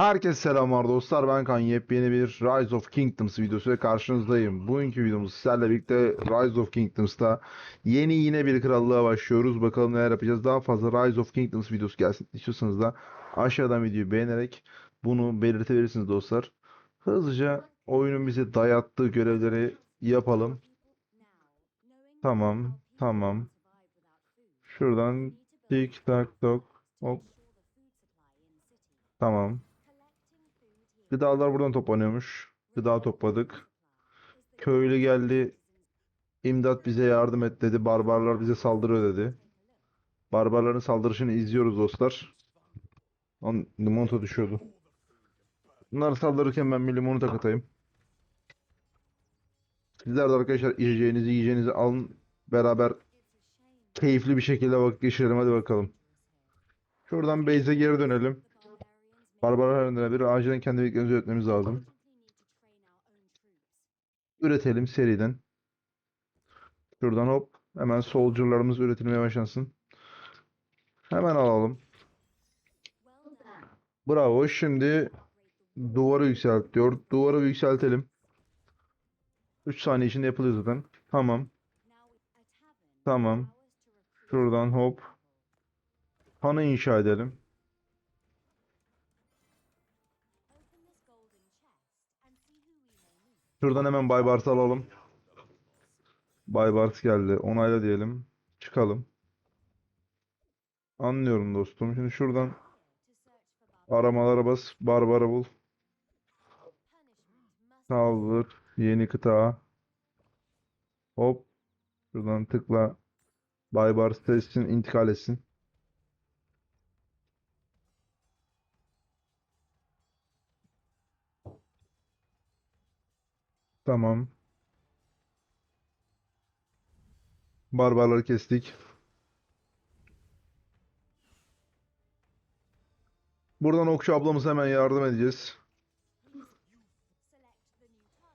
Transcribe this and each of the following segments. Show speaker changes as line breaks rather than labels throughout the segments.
Herkese selamlar dostlar ben Kan yepyeni bir Rise of Kingdoms videosuyla karşınızdayım. Bugünkü videomuz sizlerle birlikte Rise of Kingdoms'ta yeni yine bir krallığa başlıyoruz. Bakalım neler yapacağız. Daha fazla Rise of Kingdoms videosu gelsin istiyorsanız da aşağıdan videoyu beğenerek bunu belirtebilirsiniz dostlar. Hızlıca oyunun bize dayattığı görevleri yapalım. Tamam, tamam. Şuradan tik tak tok hop tamam. Gıdalar buradan toplanıyormuş. Gıda topladık. Köylü geldi. İmdat bize yardım et dedi. Barbarlar bize saldırıyor dedi. Barbarların saldırışını izliyoruz dostlar. Lan limonata düşüyordu. Bunlar saldırırken ben bir limonata katayım. Sizler de arkadaşlar içeceğinizi yiyeceğinizi alın. Beraber keyifli bir şekilde vakit geçirelim. Hadi bakalım. Şuradan base'e geri dönelim. Barbarlar önüne bir acilen kendi birliklerimizi üretmemiz lazım. Üretelim seriden. Şuradan hop. Hemen soldier'larımız üretilmeye başlasın. Hemen alalım. Bravo. Şimdi duvarı yükselt diyor. Duvarı yükseltelim. 3 saniye içinde yapılıyor zaten. Tamam. Tamam. Şuradan hop. Hanı inşa edelim. Şuradan hemen Baybars'ı alalım. Baybars geldi. Onayla diyelim. Çıkalım. Anlıyorum dostum. Şimdi şuradan aramalara bas. Barbara bul. Saldır. Yeni kıta. Hop. Şuradan tıkla. Baybars testin intikal etsin. Tamam. Barbarları kestik. Buradan Okçu ablamıza hemen yardım edeceğiz.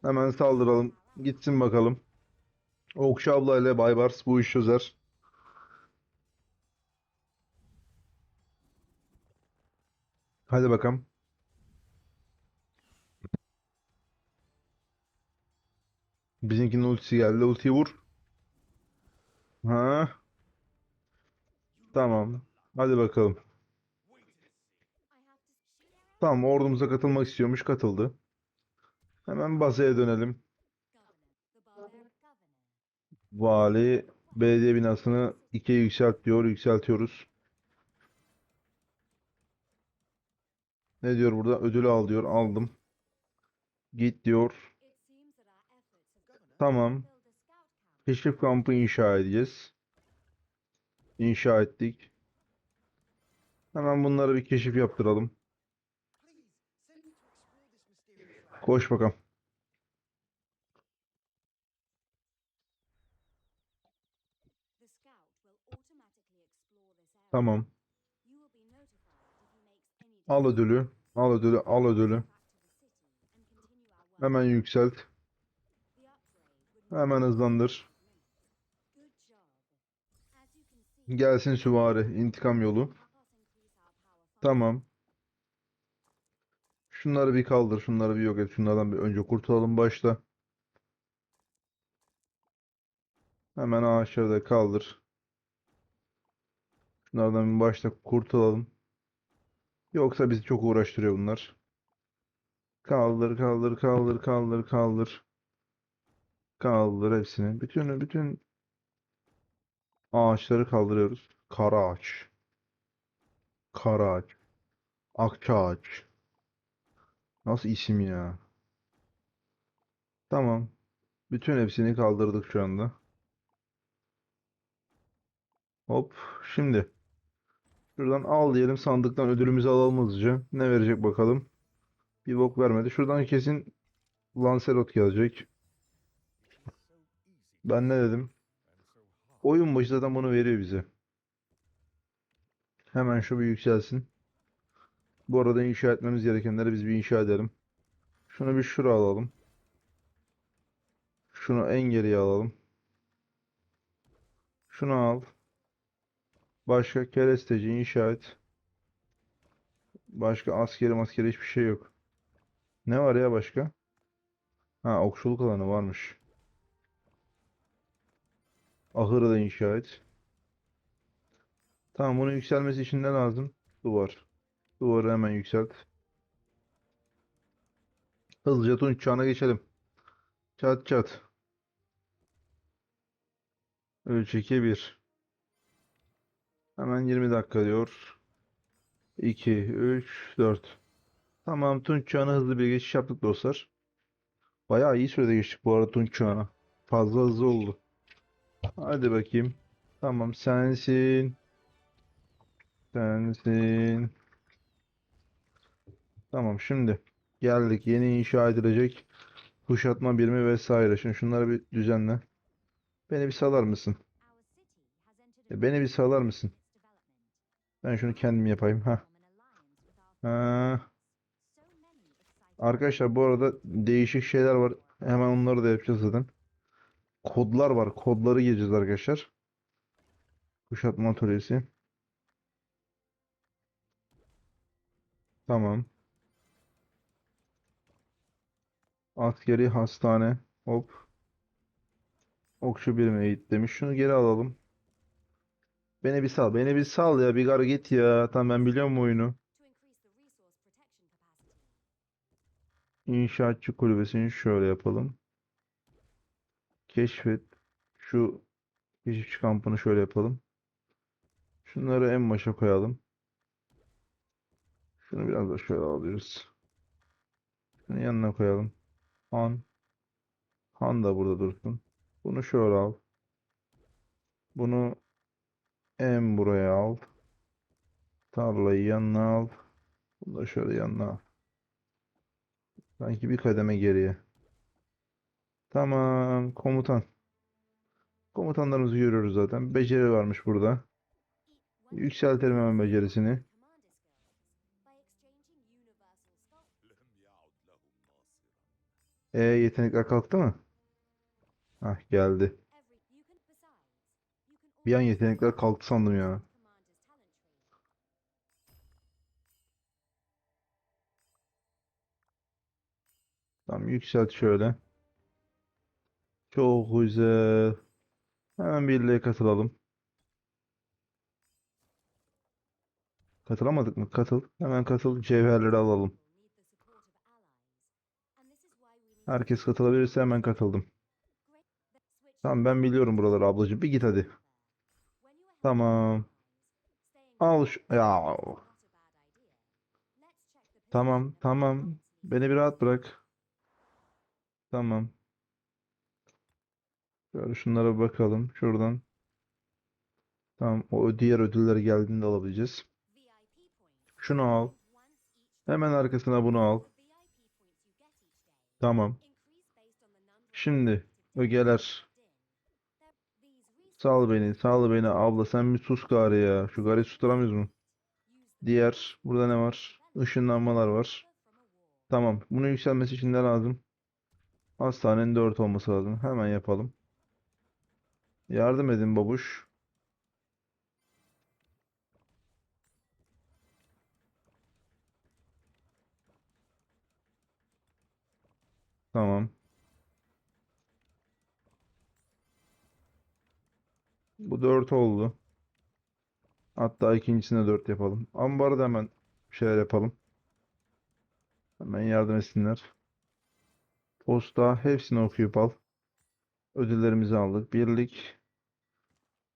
Hemen saldıralım. Gitsin bakalım. Okçu abla ile Baybars bu işi çözer. Hadi bakalım. Bizimkinin ultisi geldi. Ultiyi vur. Ha. Tamam. Hadi bakalım. Tamam ordumuza katılmak istiyormuş. Katıldı. Hemen bazaya dönelim. Vali belediye binasını ikiye yükselt diyor. Yükseltiyoruz. Ne diyor burada? Ödülü al diyor. Aldım. Git diyor. Tamam. Keşif kampı inşa edeceğiz. İnşa ettik. Hemen bunları bir keşif yaptıralım. Koş bakalım. Tamam. Al ödülü. Al ödülü. Al ödülü. Hemen yükselt. Hemen hızlandır. Gelsin süvari. İntikam yolu. Tamam. Şunları bir kaldır. Şunları bir yok et. Şunlardan bir önce kurtulalım başta. Hemen ağaçları da kaldır. Şunlardan bir başta kurtulalım. Yoksa bizi çok uğraştırıyor bunlar. Kaldır, kaldır, kaldır, kaldır, kaldır. Kaldır hepsini. Bütün bütün ağaçları kaldırıyoruz. Kara ağaç. Kara ağaç. Akça ağaç. Nasıl isim ya? Tamam. Bütün hepsini kaldırdık şu anda. Hop. Şimdi. Şuradan al diyelim. Sandıktan ödülümüzü alalım hızlıca. Ne verecek bakalım. Bir bok vermedi. Şuradan kesin Lancelot gelecek. Ben ne dedim? Oyun başı zaten bunu veriyor bize. Hemen şu bir yükselsin. Bu arada inşa etmemiz gerekenleri biz bir inşa edelim. Şunu bir şuraya alalım. Şunu en geriye alalım. Şunu al. Başka keresteci inşa et. Başka askeri maskeri hiçbir şey yok. Ne var ya başka? Ha okçuluk alanı varmış. Ahırı da inşa et. Tamam bunun yükselmesi için ne lazım? Duvar. Duvarı hemen yükselt. Hızlıca Tunç çağına geçelim. Çat çat. Ölçeki 1. Hemen 20 dakika diyor. 2, 3, 4. Tamam Tunç çağına hızlı bir geçiş yaptık dostlar. Bayağı iyi sürede geçtik bu arada Tunç çağına. Fazla hızlı oldu. Hadi bakayım. Tamam sensin. Sensin. Tamam şimdi geldik. Yeni inşa edilecek kuşatma birimi vesaire. Şimdi şunları bir düzenle. Beni bir salar mısın? E, beni bir salar mısın? Ben şunu kendim yapayım. Ha. Ha. Arkadaşlar bu arada değişik şeyler var. Hemen onları da yapacağız zaten. Kodlar var. Kodları gireceğiz arkadaşlar. Kuşatma atölyesi. Tamam. Askeri hastane. Hop. Okçu birimi eğit demiş. Şunu geri alalım. Beni bir sal. Beni bir sal ya. Bir gar git ya. Tamam ben biliyorum oyunu. İnşaatçı kulübesini şöyle yapalım. Keşfet. Şu keşifçi kampını şöyle yapalım. Şunları en başa koyalım. Şunu biraz da şöyle alıyoruz. Şunu yanına koyalım. Han. Han da burada dursun. Bunu şöyle al. Bunu en buraya al. Tarlayı yanına al. Bunu da şöyle yanına al. Sanki bir kademe geriye. Tamam komutan. Komutanlarımızı görüyoruz zaten. Beceri varmış burada. Yükseltelim hemen becerisini. E yetenekler kalktı mı? Hah geldi. Bir an yetenekler kalktı sandım ya. Tamam yükselt şöyle. Çok güzel. Hemen birliğe katılalım. Katılamadık mı? Katıl. Hemen katıl. Cevherleri alalım. Herkes katılabilirse hemen katıldım. Tamam ben biliyorum buraları ablacığım. Bir git hadi. Tamam. Al şu... Ya. Tamam tamam. Beni bir rahat bırak. Tamam. Şöyle şunlara bakalım. Şuradan. Tamam. O diğer ödüller geldiğinde alabileceğiz. Şunu al. Hemen arkasına bunu al. Tamam. Şimdi ögeler. Sal beni, sal beni. Abla sen bir sus gari ya. Şu gari susturamıyoruz mu? Diğer. Burada ne var? Işınlanmalar var. Tamam. Bunun yükselmesi için ne lazım? Hastanenin 4 olması lazım. Hemen yapalım. Yardım edin babuş. Tamam. Bu 4 oldu. Hatta ikincisine 4 yapalım. Ambarda hemen şeyler yapalım. Hemen yardım etsinler. Posta hepsini okuyup al. Ödüllerimizi aldık. Birlik.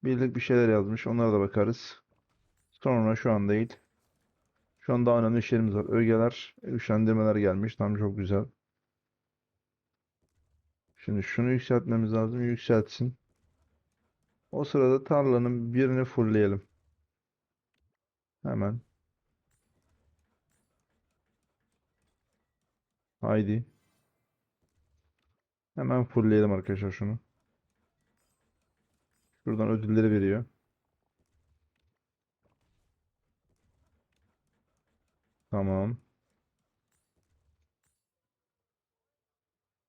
Birlik bir şeyler yazmış. Onlara da bakarız. Sonra şu an değil. Şu an daha önemli işlerimiz var. Ögeler, güçlendirmeler gelmiş. Tam çok güzel. Şimdi şunu yükseltmemiz lazım. Yükseltsin. O sırada tarlanın birini fullleyelim. Hemen. Haydi. Hemen fullleyelim arkadaşlar şunu. Şuradan ödülleri veriyor. Tamam.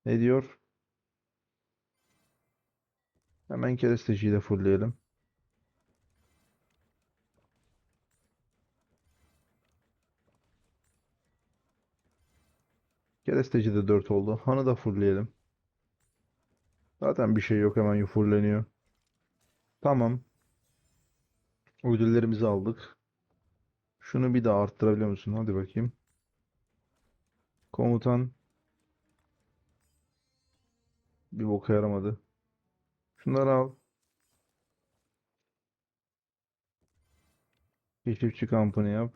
Ne diyor? Hemen keresteciyi de fullleyelim. Keresteci de 4 oldu. Hanı da fullleyelim. Zaten bir şey yok hemen fulleniyor. Tamam. Ödüllerimizi aldık. Şunu bir daha arttırabiliyor musun? Hadi bakayım. Komutan bir boka yaramadı. Şunları al. Keşifçi kampını yap.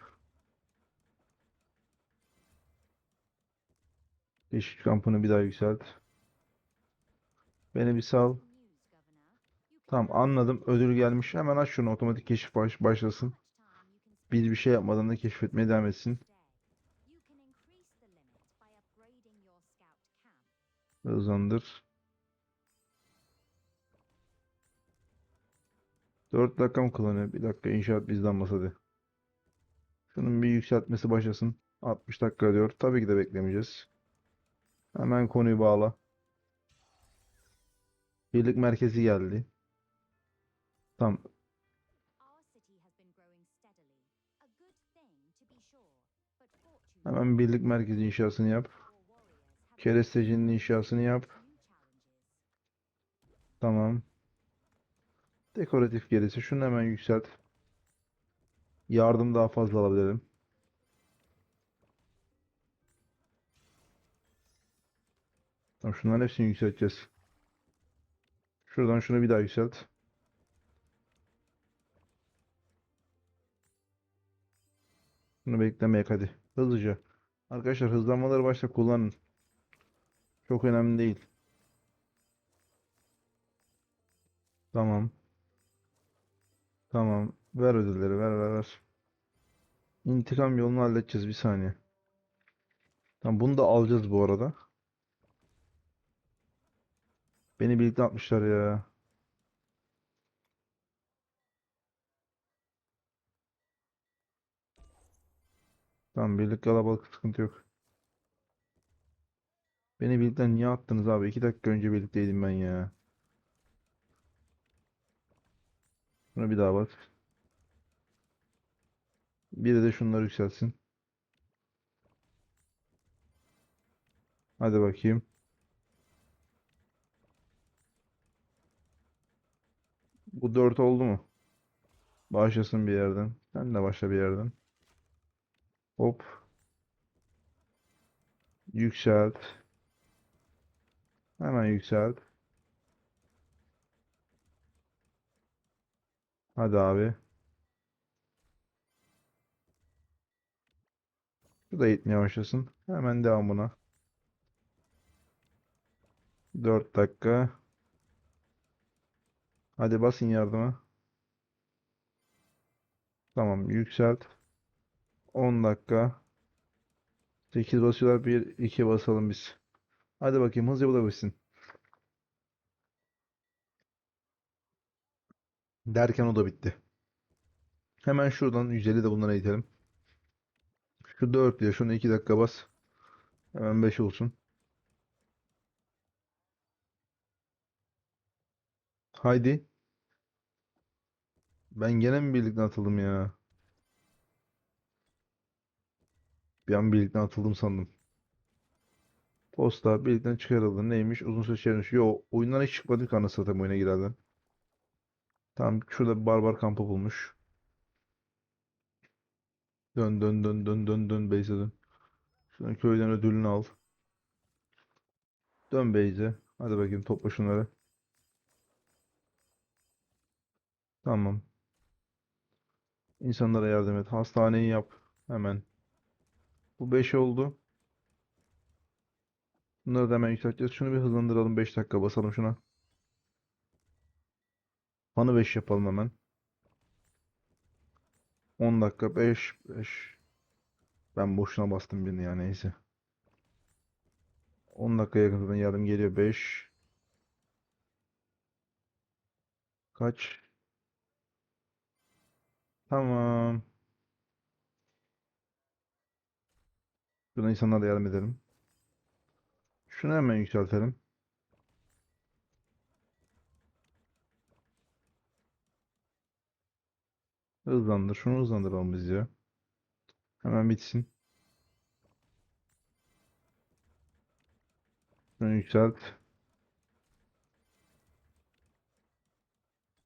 Keşifçi kampını bir daha yükselt. Beni bir sal. Tamam anladım. Ödül gelmiş. Hemen aç şunu. Otomatik keşif baş başlasın. Biz bir şey yapmadan da keşfetmeye devam etsin. Hızlandır. 4 dakika mı kullanıyor? Bir dakika inşaat bizden hadi. Şunun bir yükseltmesi başlasın. 60 dakika diyor. Tabii ki de beklemeyeceğiz. Hemen konuyu bağla. Birlik merkezi geldi. Tamam. Hemen birlik merkezi inşasını yap. Kerestecinin inşasını yap. Tamam. Dekoratif gerisi. Şunu hemen yükselt. Yardım daha fazla alabilirim. Tamam şunların hepsini yükselteceğiz. Şuradan şunu bir daha yükselt. Bunu beklemeyek hadi. Hızlıca. Arkadaşlar hızlanmaları başta kullanın. Çok önemli değil. Tamam. Tamam. Ver ödülleri. Ver ver ver. İntikam yolunu halledeceğiz. Bir saniye. Tamam bunu da alacağız bu arada. Beni birlikte atmışlar ya. Tamam birlik kalabalık sıkıntı yok. Beni birlikten niye attınız abi? İki dakika önce birlikteydim ben ya. Şuna bir daha bak. Biri de şunları yükselsin. Hadi bakayım. Bu 4 oldu mu? Başlasın bir yerden. Sen de başla bir yerden. Hop. Yükselt. Hemen yükselt. Hadi abi. Bu da gitmeye başlasın. Hemen devam buna. 4 dakika. Hadi basın yardıma. Tamam yükselt. 10 dakika. 8 basıyorlar. 1 2 basalım biz. Hadi bakayım hızlı bulabilsin. Derken o da bitti. Hemen şuradan 150 de bunlara itelim. Şu 4 diyor. Şunu 2 dakika bas. Hemen 5 olsun. Haydi. Ben gene mi birlikte atıldım ya? Bir an birlikte atıldım sandım. Posta birlikten çıkarıldı. Neymiş? Uzun süre çevirmiş. Yo oyundan hiç çıkmadık anasını satayım oyuna girerden. Tamam şurada bir barbar kampı bulmuş. Dön dön dön dön dön dön Beyze dön. Şuradan köyden ödülünü al. Dön Beyze. Hadi bakayım topla şunları. Tamam. İnsanlara yardım et. Hastaneyi yap. Hemen. Bu 5 oldu. Bunları da hemen yükselteceğiz. Şunu bir hızlandıralım. 5 dakika basalım şuna. Hanı 5 yapalım hemen. 10 dakika 5 5. Ben boşuna bastım birini ya neyse. 10 dakika yakından yardım geliyor 5. Kaç? Tamam. Şuna insanlara yardım edelim. Şunu hemen yükseltelim. Hızlandır. Şunu hızlandıralım biz ya. Hemen bitsin. Şunu yükselt.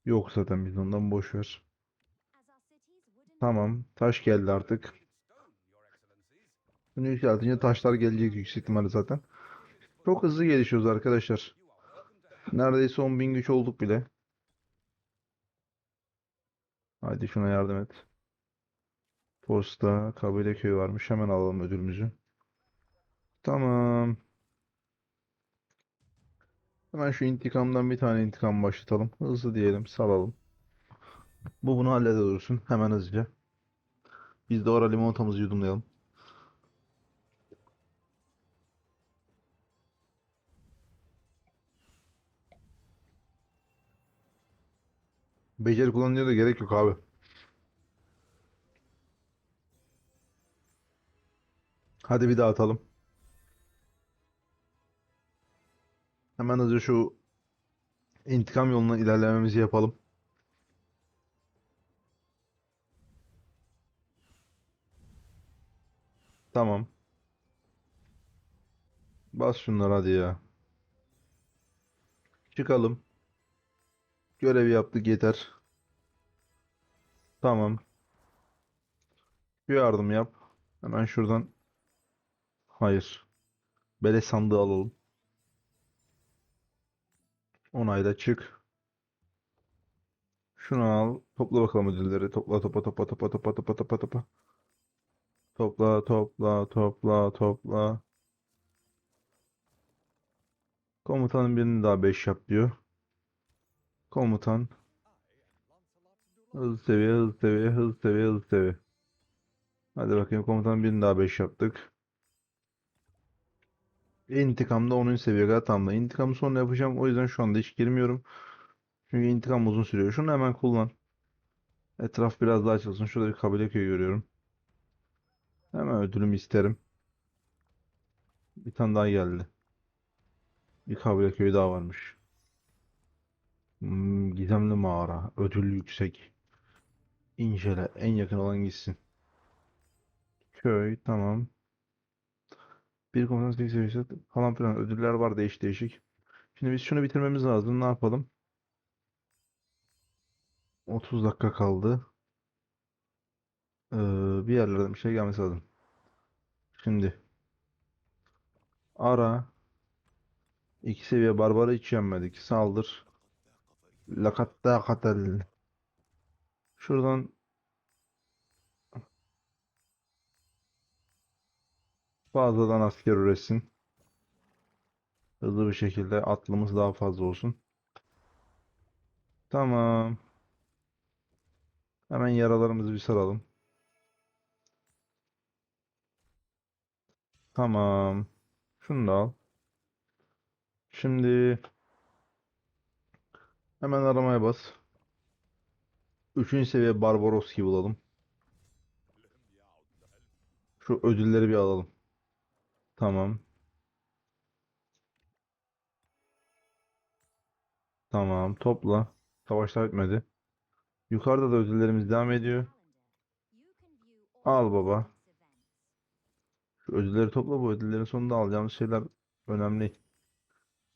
Yok zaten biz ondan boş. Tamam. Taş geldi artık. Bunu yükseltince taşlar gelecek yüksek ihtimalle zaten. Çok hızlı gelişiyoruz arkadaşlar. Neredeyse 10.000 güç olduk bile. Hadi şuna yardım et. Posta, kabile köyü varmış. Hemen alalım ödülümüzü. Tamam. Hemen şu intikamdan bir tane intikam başlatalım. Hızlı diyelim, salalım. Bu bunu halleder dursun. Hemen hızlıca. Biz de orada limonatamızı yudumlayalım. Beceri kullanıyor da gerek yok abi. Hadi bir daha atalım. Hemen hızlıca şu intikam yoluna ilerlememizi yapalım. Tamam. Bas şunları hadi ya. Çıkalım. Görevi yaptık yeter. Tamam. Bir yardım yap. Hemen şuradan. Hayır. Beleş sandığı alalım. Onayla çık. Şunu al. Topla bakalım ödülleri. Topla topla topla topla topla topla topla topla. Topla topla topla topla. Komutanın birini daha 5 yap diyor. Komutan. Hız seviye, hız seviye, hız seviye, hız seviye. Hadi bakayım komutan birini daha 5 yaptık. İntikamda 10. seviye kadar tamamla. İntikamı sonra yapacağım. O yüzden şu anda hiç girmiyorum. Çünkü intikam uzun sürüyor. Şunu hemen kullan. Etraf biraz daha açılsın. Şurada bir kabile köyü görüyorum. Hemen ödülümü isterim. Bir tane daha geldi. Bir kabile köyü daha varmış. Hmm, gizemli mağara. Ödül yüksek. İncele. En yakın olan gitsin. Köy. Tamam. Bir komutan seviyesi falan filan ödüller var değişik değişik. Şimdi biz şunu bitirmemiz lazım. Ne yapalım? 30 dakika kaldı. Ee, bir yerlerden bir şey gelmesi lazım. Şimdi ara iki seviye barbarı hiç yenmedik. Saldır. Lakatta katel. Şuradan fazladan asker üretsin. Hızlı bir şekilde atlımız daha fazla olsun. Tamam. Hemen yaralarımızı bir saralım. Tamam. Şunu da al. Şimdi hemen aramaya bas. Üçüncü seviye Barbaroski bulalım. Şu ödülleri bir alalım. Tamam. Tamam. Topla. Savaşlar bitmedi. Yukarıda da ödüllerimiz devam ediyor. Al baba. Ödülleri topla. Bu ödüllerin sonunda alacağımız şeyler önemli.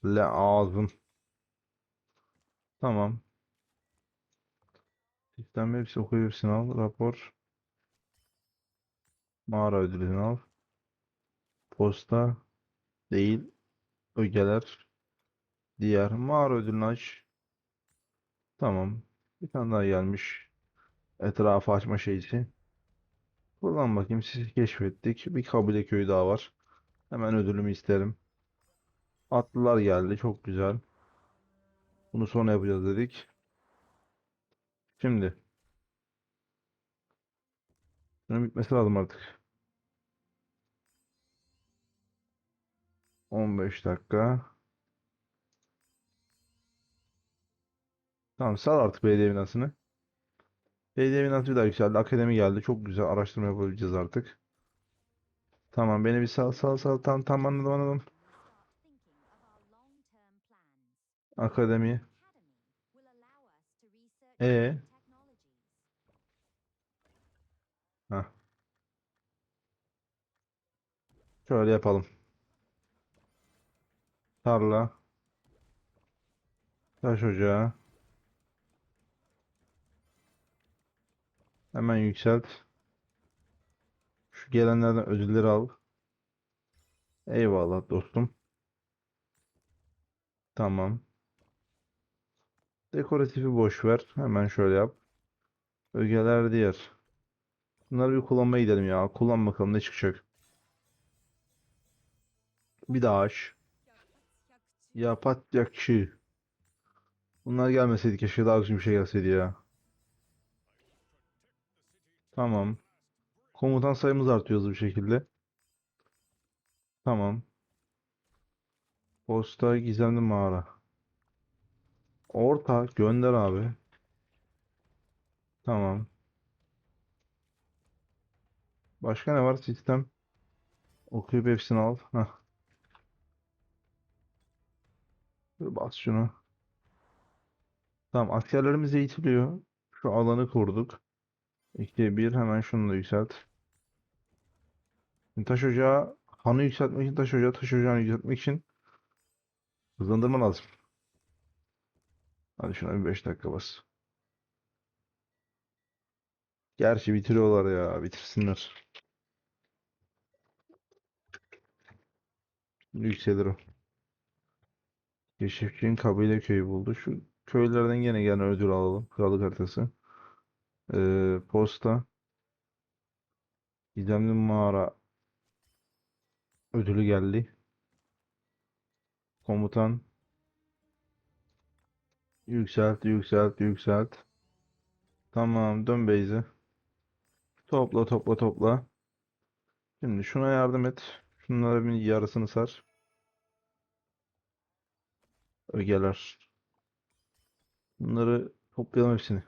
Lazım. Tamam. Sistem hepsi hepsini al. Rapor. Mağara ödülünü al. Posta. Değil. Ögeler. Diğer. Mağara ödülünü aç. Tamam. Bir tane daha gelmiş. Etrafı açma şeysi. Buradan bakayım. Sizi keşfettik. Bir kabile köyü daha var. Hemen ödülümü isterim. Atlılar geldi. Çok güzel. Bunu sonra yapacağız dedik. Şimdi. Bunun bitmesi lazım artık. 15 dakika. Tamam sal artık belediye binasını. Belediye binası daha yükseldi. Akademi geldi. Çok güzel. Araştırma yapabileceğiz artık. Tamam beni bir sal sal sal. Tam tam anladım anladım. Akademi. E. Heh. Şöyle yapalım. Tarla. Taş ocağı. Hemen yükselt. Şu gelenlerden ödülleri al. Eyvallah dostum. Tamam. Dekoratifi boş ver. Hemen şöyle yap. Ögeler diğer. Bunları bir kullanmaya gidelim ya. Kullan bakalım ne çıkacak. Bir daha aç. Ya patyakçı. Bunlar gelmeseydi keşke daha güzel bir şey gelseydi ya. Tamam. Komutan sayımız artıyor hızlı bir şekilde. Tamam. Posta gizemli mağara. Orta gönder abi. Tamam. Başka ne var? Sistem. Okuyup hepsini al. Heh. Dur Bas şunu. Tamam askerlerimiz eğitiliyor. Şu alanı kurduk. 2 1 hemen şunu da yükselt. Şimdi Taş ocağı hanı yükseltmek için taş ocağı taş ocağını yükseltmek için hızlandırma lazım. Hadi şuna bir 5 dakika bas. Gerçi bitiriyorlar ya bitirsinler. Yükselir o. Keşifçinin kabile köyü buldu. Şu köylerden gene gene ödül alalım. Krallık haritası. Ee, posta. Gizemli mağara ödülü geldi. Komutan. Yükselt, yükselt, yükselt. Tamam, dön base'e. Topla, topla, topla. Şimdi şuna yardım et. Şunlara bir yarısını sar. Ögeler. Bunları toplayalım hepsini.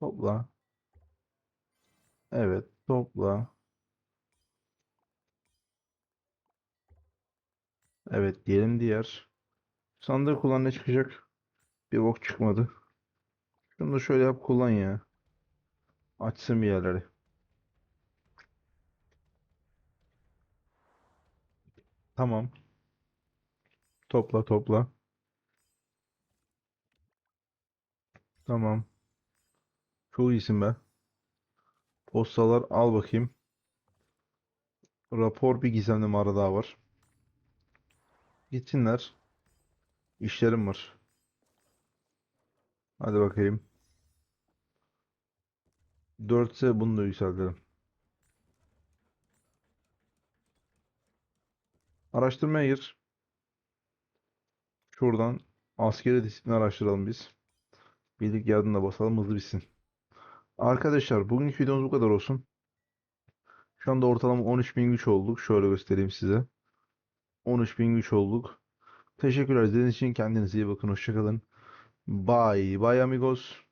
Topla. Evet, topla. Evet, diyelim diğer. Sandığı kullan ne çıkacak? Bir bok çıkmadı. Şunu da şöyle yap kullan ya. Açsın bir yerleri. Tamam. Topla topla. Tamam. Çok iyisin be. Postalar al bakayım. Rapor bir gizemli mağara daha var. Gitsinler. İşlerim var. Hadi bakayım. 4 ise bunu da yükseltelim. Araştırmaya gir. Şuradan askeri disiplin araştıralım biz. Birlik yardımına basalım hızlı bitsin. Arkadaşlar bugünkü videomuz bu kadar olsun. Şu anda ortalama 13.000 güç olduk. Şöyle göstereyim size. 13.000 güç olduk. Teşekkürler izlediğiniz için kendinize iyi bakın. Hoşçakalın. Bye bye amigos.